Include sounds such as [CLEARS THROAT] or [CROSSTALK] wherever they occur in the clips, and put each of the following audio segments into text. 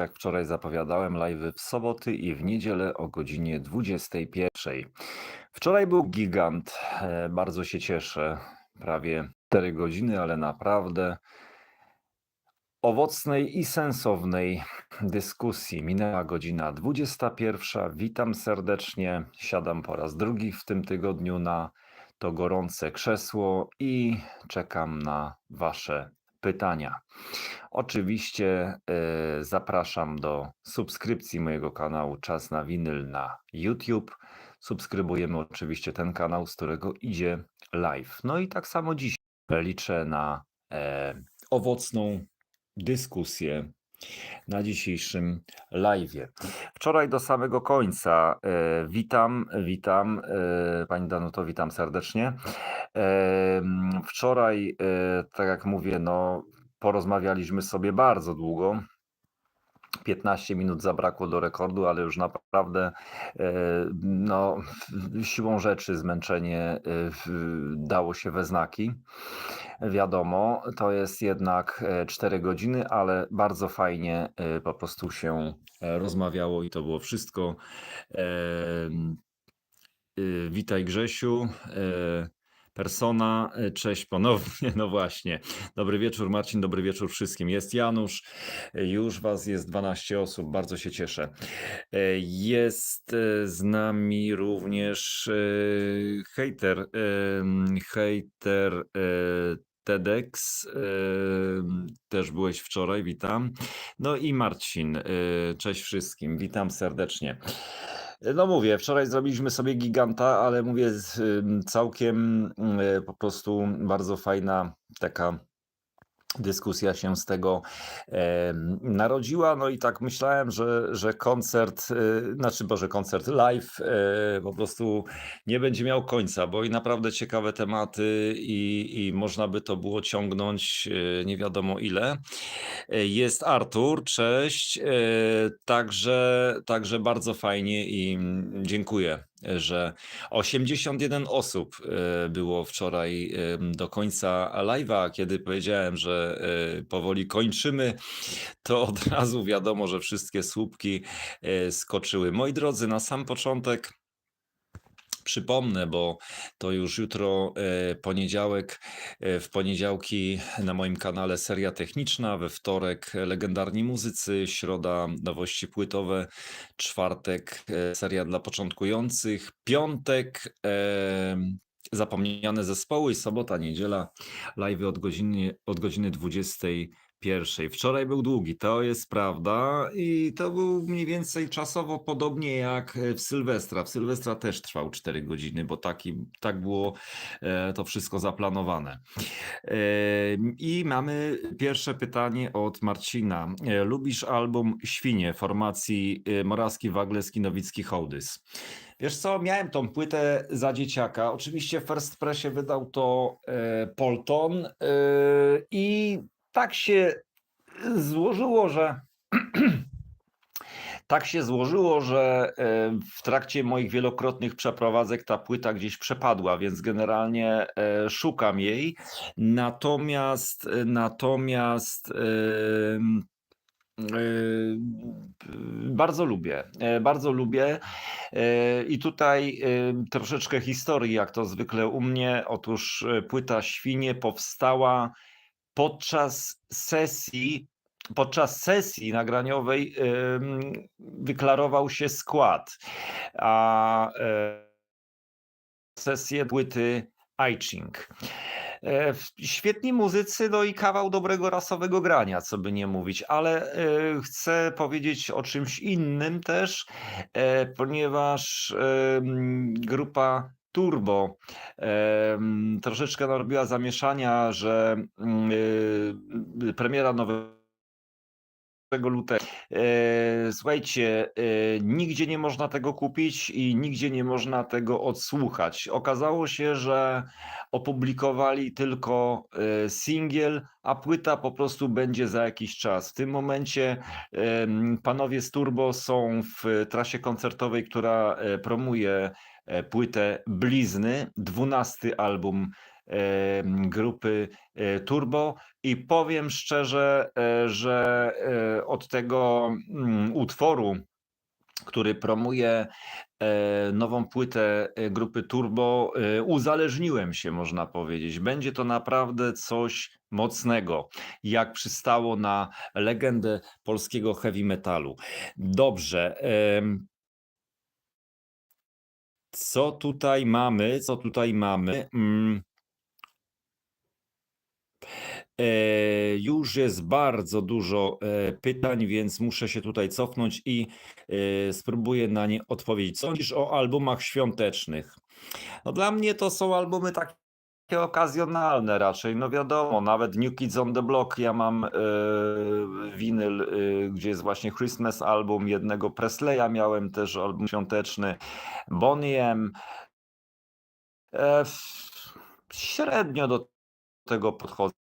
jak wczoraj zapowiadałem, live'y w soboty i w niedzielę o godzinie 21. Wczoraj był gigant, e, bardzo się cieszę. Prawie 4 godziny, ale naprawdę owocnej i sensownej dyskusji. Minęła godzina 21. Witam serdecznie. Siadam po raz drugi w tym tygodniu na to gorące krzesło i czekam na Wasze pytania. Oczywiście e, zapraszam do subskrypcji mojego kanału Czas na Winyl na YouTube. Subskrybujemy oczywiście ten kanał, z którego idzie live. No i tak samo dziś liczę na e, owocną dyskusję na dzisiejszym live. Wczoraj do samego końca e, witam, witam e, Pani Danuto, witam serdecznie. E, wczoraj, e, tak jak mówię, no porozmawialiśmy sobie bardzo długo. 15 minut zabrakło do rekordu, ale już naprawdę e, no, siłą rzeczy zmęczenie e, dało się we znaki. Wiadomo, to jest jednak 4 godziny, ale bardzo fajnie e, po prostu się e, rozmawiało i to było wszystko. E, Witaj Grzesiu. Persona, e, cześć ponownie, [LAUGHS] no właśnie. Dobry wieczór Marcin, dobry wieczór wszystkim. Jest Janusz, e, już Was jest 12 osób, bardzo się cieszę. E, Jest z nami również hejter e, TEDx, też byłeś wczoraj, witam. No i Marcin, cześć wszystkim, witam serdecznie. No mówię, wczoraj zrobiliśmy sobie giganta, ale mówię, całkiem y, po prostu bardzo fajna taka dyskusja się z tego narodziła. No i tak myślałem, że, że koncert, y, znaczy Boże, koncert live y, po prostu nie będzie miał końca, bo i naprawdę ciekawe tematy i, i można by to było ciągnąć y, nie wiadomo ile. E, Jest Artur, cześć. E, Także, także bardzo fajnie i mm, dziękuję, e, że 81 osób e, było wczoraj do końca live'a. Kiedy powiedziałem, że e, powoli kończymy, to od razu wiadomo, że wszystkie słupki e, skoczyły. Moi drodzy, na sam początek. Przypomnę, bo to już jutro e, poniedziałek. E, w poniedziałki na moim kanale seria techniczna, we wtorek legendarni muzycy, środa nowości płytowe, czwartek e, seria dla początkujących, piątek zapomniane zespoły, sobota, niedziela, live od godziny, od godziny 21. Wczoraj był długi, to jest prawda i to był mniej więcej czasowo podobnie jak e, w Sylwestra. W Sylwestra też trwał 4 godziny, bo taki, tak było e, to wszystko zaplanowane. E, I mamy pierwsze pytanie od Marcina. Lubisz album Świnie formacji Morawski, Wagleski, Nowicki, Hołdys? Wiesz co, miałem tą płytę za dzieciaka. Oczywiście w First Pressie wydał to Polton i tak się złożyło, że [CLEARS THROAT] tak się złożyło, że e, w trakcie moich wielokrotnych przeprowadzek ta płyta gdzieś przepadła, więc generalnie e, szukam jej. Natomiast natomiast em, Yy, Bardzo lubię, e, bardzo lubię. E, I tutaj e, troszeczkę historii, jak to zwykle u mnie. Otóż e, płyta Świnie powstała podczas sesji. Podczas sesji nagraniowej wyklarował się skład, a e, sesję płyty iChing. E, Świetni muzycy, no i kawał dobrego rasowego grania, co by nie mówić, ale e, chcę powiedzieć o czymś innym też, ponieważ grupa Turbo troszeczkę narobiła zamieszania, że mm, y, premiera nowego lutego. E, Słuchajcie, e, nigdzie nie można tego kupić i nigdzie nie można tego odsłuchać. Okazało się, że opublikowali tylko e, singiel, a płyta po prostu będzie za jakiś czas. W tym momencie panowie z Turbo są w trasie koncertowej, która promuje płytę Blizny, dwunasty album em, grupy e, Turbo i powiem szczerze, e, że e, od tego mm, utworu, który promuje e, nową płytę e, grupy Turbo, e, uzależniłem się, można powiedzieć. Będzie to naprawdę coś mocnego, jak przystało na legendę polskiego heavy metalu. Dobrze. Co tutaj mamy? Co tutaj mamy? Mm. E, Już jest bardzo dużo e, pytań, więc muszę się tutaj cofnąć i e, spróbuję na nie odpowiedzieć. Co sądzisz o albumach świątecznych? No dla mnie to są albumy takie okazjonalne raczej. No wiadomo, nawet New Kids on the Block, ja mam e, winyl, e, gdzie jest właśnie Christmas album jednego Presleya, miałem też album świąteczny Bonnie M. E, średnio do tego podchodzę.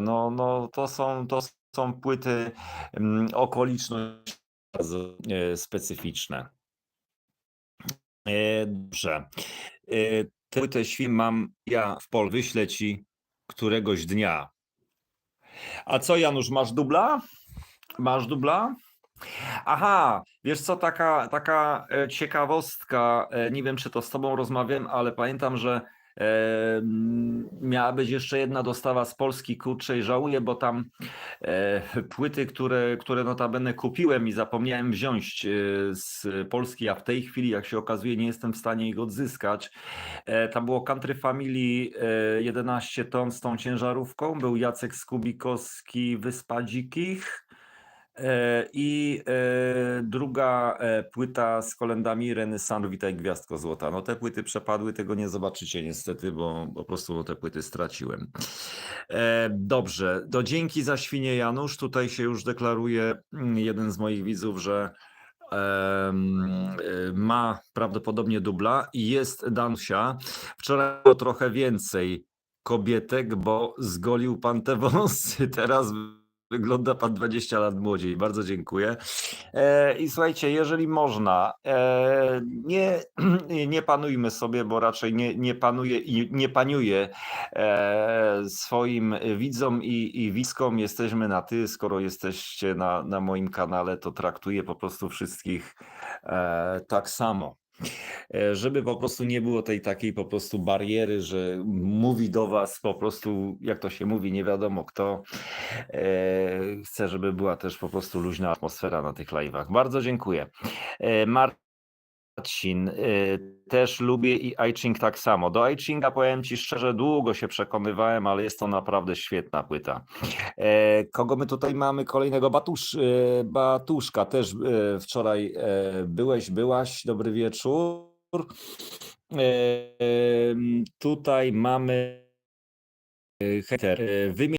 No, no to, są, to są płyty mm, okoliczności e, specyficzne. Dobrze. Tę płytę świn mam ja w pol. Wyślę ci któregoś dnia. A co, Janusz, masz dubla? Masz dubla? Aha, wiesz co, taka, taka e, ciekawostka, e, nie wiem czy to z tobą rozmawiałem, ale pamiętam, że miała być jeszcze jedna dostawa z Polski, kurczę i żałuję, bo tam e, płyty, które, które notabene kupiłem i zapomniałem wziąć e, z Polski, a w tej chwili, jak się okazuje, nie jestem w stanie ich odzyskać. E, Tam było Country Family e, 11 ton z tą ciężarówką, był Jacek Skubikowski, Wyspa Dzikich. E, I e, druga e, płyta z kolendami Renesansu Witaj Gwiazdko Złota. No te płyty przepadły, tego nie zobaczycie niestety, bo po prostu te płyty straciłem. Dobrze, to dzięki za świnie Janusz. Tutaj się już deklaruje mm, jeden z moich widzów, że ma prawdopodobnie dubla i jest Danusia. Wczoraj było trochę więcej kobietek, bo zgolił pan te wąsy. Teraz wygląda pan 20 lat młodziej. Bardzo dziękuję. E, I słuchajcie, jeżeli można, e, nie, [CLEARS THROAT] nie panujmy sobie, bo raczej nie, nie panuje i nie paniuje e, swoim widzom i, i wiskom. Jesteśmy na ty, skoro jesteście na, na moim kanale, to traktuję po prostu wszystkich e, tak samo. E, Żeby po prostu nie było tej takiej po prostu bariery, że mówi do was po prostu, jak to się mówi, nie wiadomo kto. E, Chcę, żeby była też po prostu luźna atmosfera na tych live'ach. Bardzo dziękuję. E, Marcin, e, też lubię i iChing tak samo. Do iChinga powiem ci szczerze, długo się przekonywałem, ale jest to naprawdę świetna płyta. E, Kogo my tutaj mamy? Kolejnego Batusz, e, Batuszka, też e, wczoraj e, byłeś, byłaś. Dobry wieczór. E, Tutaj mamy hejter. E, Wymień